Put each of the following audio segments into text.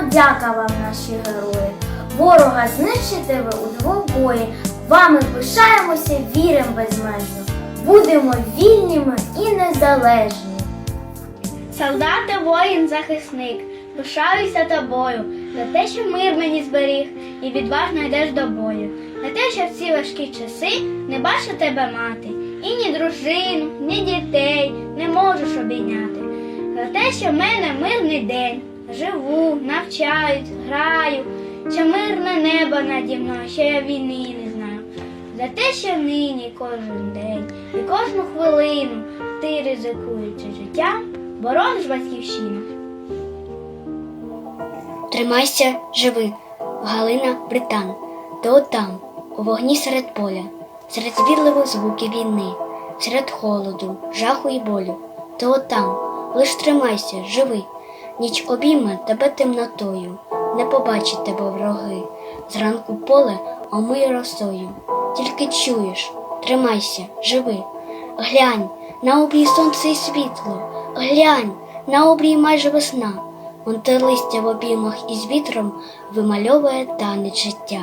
подяка вам, наші герої. Ворога знищите ви у двобої. Вами пишаємося, віримо безмежно. Будемо вільними і незалежні. Солдати, воїн, захисник, пишаюся тобою за те, що мир мені зберіг і відважно йдеш до бою. За те, що в ці важкі часи не бачу тебе мати, і ні дружину, ні дітей не можеш обійняти. За те, що в мене мирний день, живу, навчають, граю, що мирне небо наді мною, що я війни не знаю. За те, що нині кожен день і кожну хвилину ти ризикуючи життям, борониш батьківщину. Тримайся, живи, Галина Британ, то там, у вогні серед поля, серед звірливих звуків війни, серед холоду, жаху і болю, то там, лиш тримайся, живи, ніч обійме тебе темнотою, не побачить тебе вороги, зранку поле омиє росою, тільки чуєш, тримайся, живи, глянь, на обрій сонце і світло, глянь, на обрій майже весна. Он те листя в обіймах із вітром вимальовує танець життя.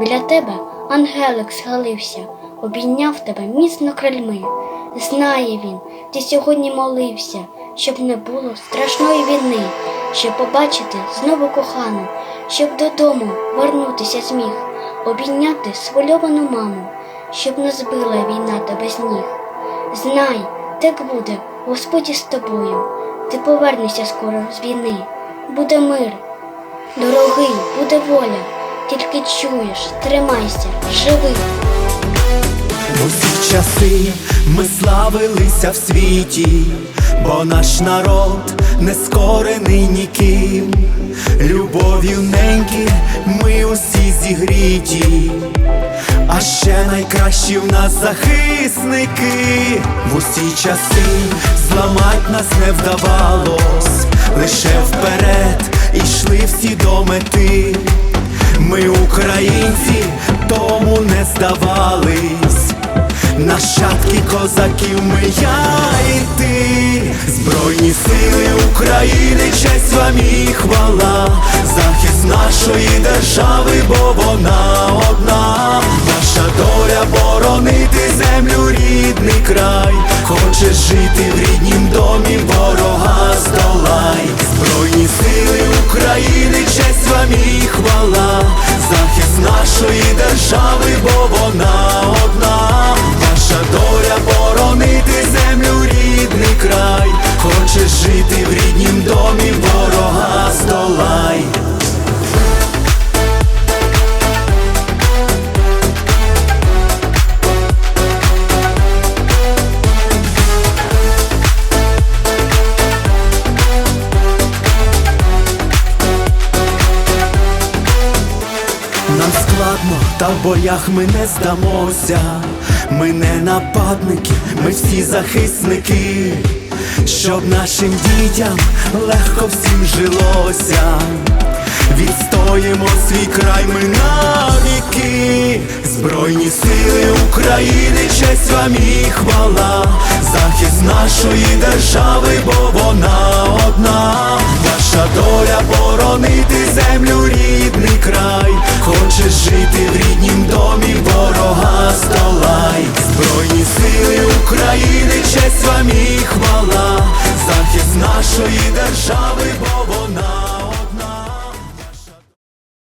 Біля тебе ангелик схилився, обійняв тебе міцно крильми. Знає він, ти сьогодні молився, щоб не було страшної війни, щоб побачити знову кохану, щоб додому вернутися зміг, обійняти схвильовану маму, щоб не збила війна тебе з ніг. Знай, так буде, Господі з тобою. Ти повернешся скоро з війни. Буде мир, дорогий, буде воля. Тільки чуєш, тримайся, живи. Усі часи ми славилися в світі, бо наш народ не скорений ніким. Любов'ю неньки ми усі зігріті, а ще найкращі в нас захисники. В усі часи зламать нас не вдавалось, лише вперед ішли всі до мети. Ми українці, тому не здавались. Нащадки козаків ми я і ти. Збройні сили України, честь вам і хвала, захист нашої держави, бо вона одна, наша доля боронити землю, рідний край, хочеш жити в ріднім та в боях ми не здамося. Ми не нападники, ми всі захисники, щоб нашим дітям легко всім жилося. Відстоїмо свій край ми навіки, Збройні сили України, честь вам і хвала, захист нашої держави, бо вона одна, наша доля боронити землю, честь вам і хвала, захист нашої держави, бо вона.